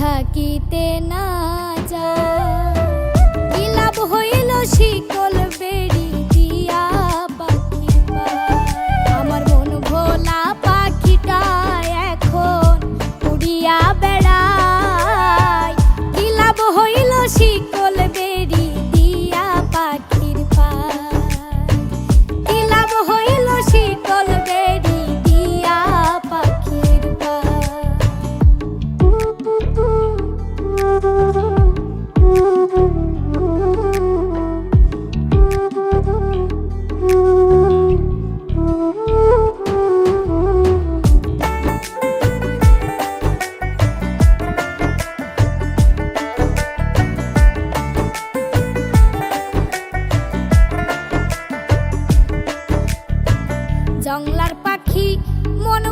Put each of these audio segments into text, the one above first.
থাকিতে না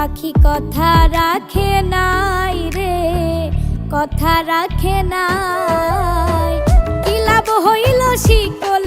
পাখি কথা রাখে নাই রে কথা রাখে নাই। কি লাভ হইল শিকল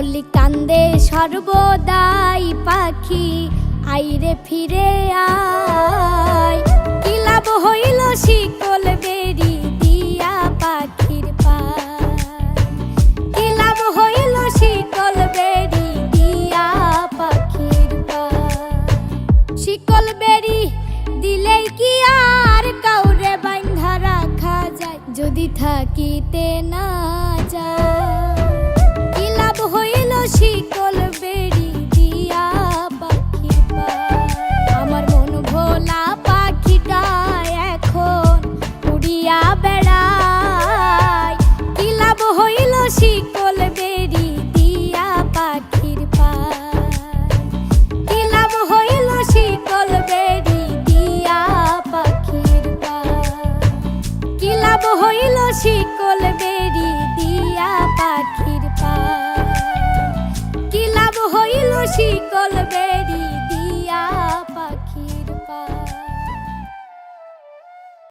মল্লিক কান্দে সর্বদাই পাখি, আইরে ফিরে আয়। কি লাভ হইল শিকল বেরি দিয়া পাখির কি লাভ হইল শিকল বেরি দিয়া পাখির শিকল বেরি দিলেই কি আর কাউরে বান্ধা রাখা যায়? যদি থাকিতে না যায়। হইল শিকল বেরি দিয়া পায়। আমার মন ভোলা পাখিটা এখন উড়িয়া বেড়ায়। কি হইল শিকল বেরি দিয়া পাখির পায়। কি হইল শিকল বেরি দিয়া পাখির পায়। কি হইল শিকল বেরি দিয়া শিকল বেরি